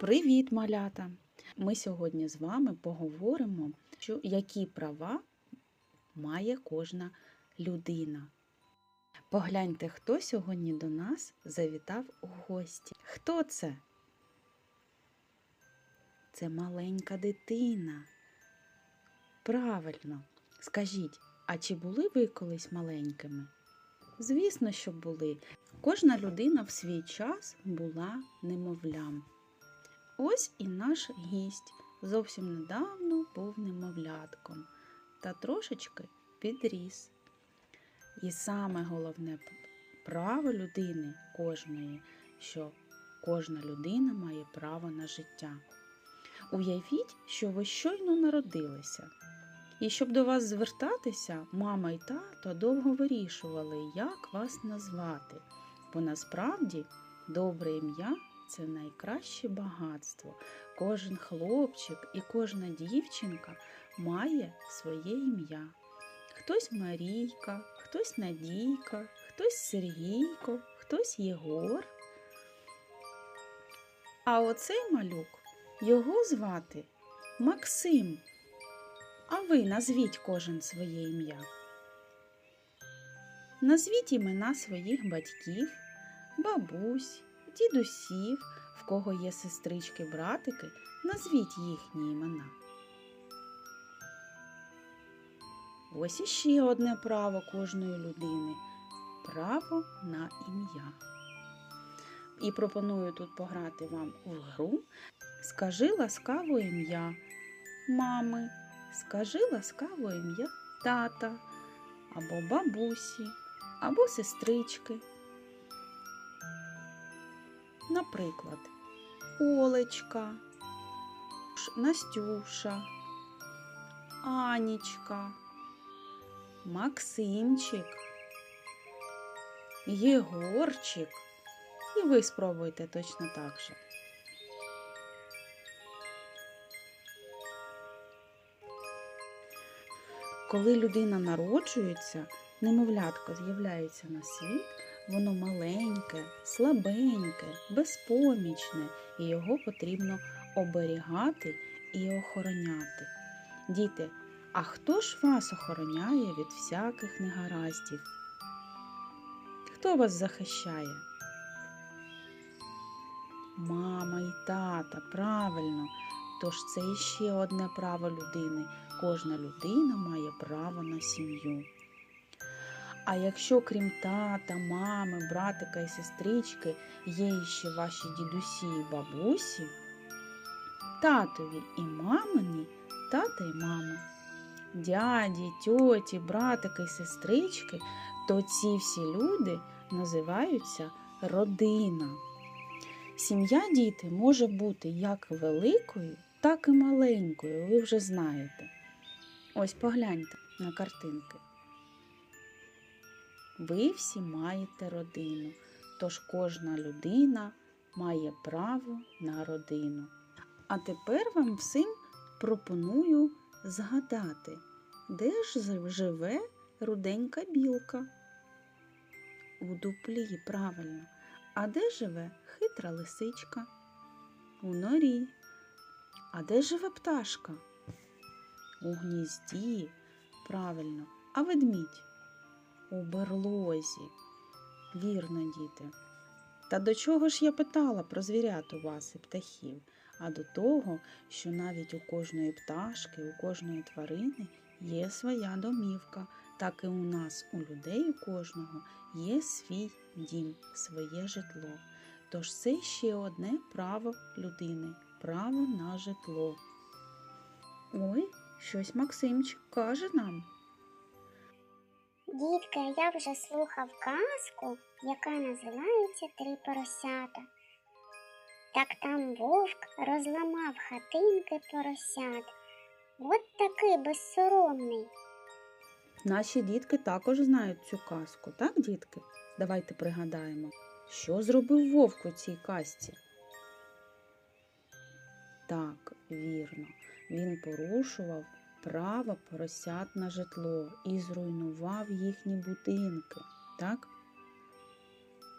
Привіт, малята! Ми сьогодні з вами поговоримо, що, які права має кожна людина. Погляньте, хто сьогодні до нас завітав у гості. Хто це? Це маленька дитина. Правильно, скажіть, а чи були ви колись маленькими? Звісно, що були. Кожна людина в свій час була немовлям. Ось і наш гість зовсім недавно був немовлятком та трошечки підріс. І саме головне право людини кожної, що кожна людина має право на життя. Уявіть, що ви щойно народилися. І щоб до вас звертатися, мама і тато довго вирішували, як вас назвати, бо насправді добре ім'я це найкраще багатство. Кожен хлопчик і кожна дівчинка має своє ім'я. Хтось Марійка, хтось Надійка, хтось Сергійко, хтось Єгор. А оцей малюк його звати Максим. А ви назвіть кожен своє ім'я. Назвіть імена своїх батьків, бабусь, дідусів, в кого є сестрички, братики, назвіть їхні імена. Ось іще одне право кожної людини право на ім'я. І пропоную тут пограти вам у гру. Скажи ласкаво ім'я мами, скажи ласкаво ім'я тата, або бабусі, або сестрички. Наприклад, Олечка, Настюша, Анічка, Максимчик, Єгорчик. І ви спробуйте точно так же. Коли людина народжується, немовлятко з'являється на світ, воно маленьке, слабеньке, безпомічне, і його потрібно оберігати і охороняти. Діти, а хто ж вас охороняє від всяких негараздів? Хто вас захищає? Мама і тата, правильно. Тож це іще одне право людини. Кожна людина має право на сім'ю. А якщо крім тата, мами, братика і сестрички є ще ваші дідусі і бабусі, татові і мамині, тата і мама, дяді, тьоті, братики і сестрички, то ці всі люди називаються родина. Сім'я діти може бути як великою, так і маленькою, ви вже знаєте. Ось погляньте на картинки. Ви всі маєте родину, тож кожна людина має право на родину. А тепер вам всім пропоную згадати, де ж живе руденька білка? У дуплі, правильно. А де живе хитра лисичка? У норі. А де живе пташка? У гнізді, правильно, а ведмідь у берлозі. Вірно, діти. Та до чого ж я питала про звірят у вас і птахів? А до того, що навіть у кожної пташки, у кожної тварини є своя домівка, так і у нас, у людей у кожного, є свій дім, своє житло. Тож це ще одне право людини право на житло. Ой, щось Максимчик каже нам. Дітка, я вже слухав казку, яка називається Три поросята. Так там вовк розламав хатинки поросят. От такий безсоромний. Наші дітки також знають цю казку, так, дітки? Давайте пригадаємо, що зробив вовк у цій казці. Так, вірно, він порушував право поросят на житло і зруйнував їхні будинки, так?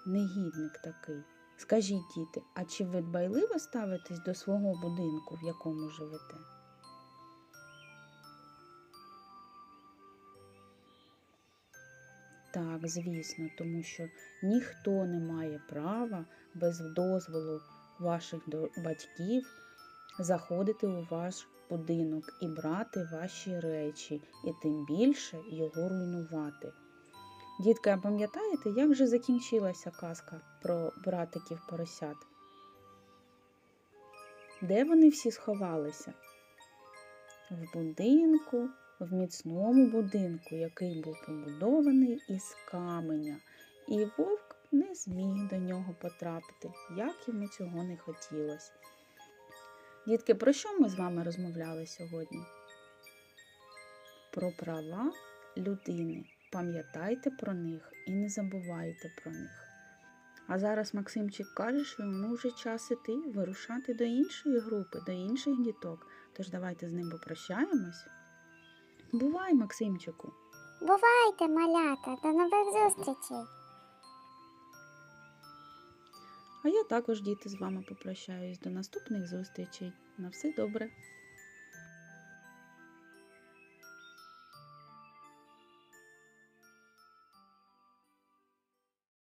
Негідник такий, Скажіть, діти, а чи ви дбайливо ставитесь до свого будинку, в якому живете? Так, звісно, тому що ніхто не має права без дозволу ваших батьків заходити у ваш будинок і брати ваші речі, і тим більше його руйнувати. Дітки, а пам'ятаєте, як же закінчилася казка про братиків поросят? Де вони всі сховалися? В будинку, в міцному будинку, який був побудований із каменя, і вовк не зміг до нього потрапити, як йому цього не хотілося. Дітки, про що ми з вами розмовляли сьогодні? Про права людини. Пам'ятайте про них і не забувайте про них. А зараз Максимчик каже, що йому вже час іти, вирушати до іншої групи, до інших діток. Тож давайте з ним попрощаємось. Бувай, Максимчику! Бувайте, малята, до нових зустрічей! А я також, діти, з вами попрощаюсь. До наступних зустрічей. На все добре!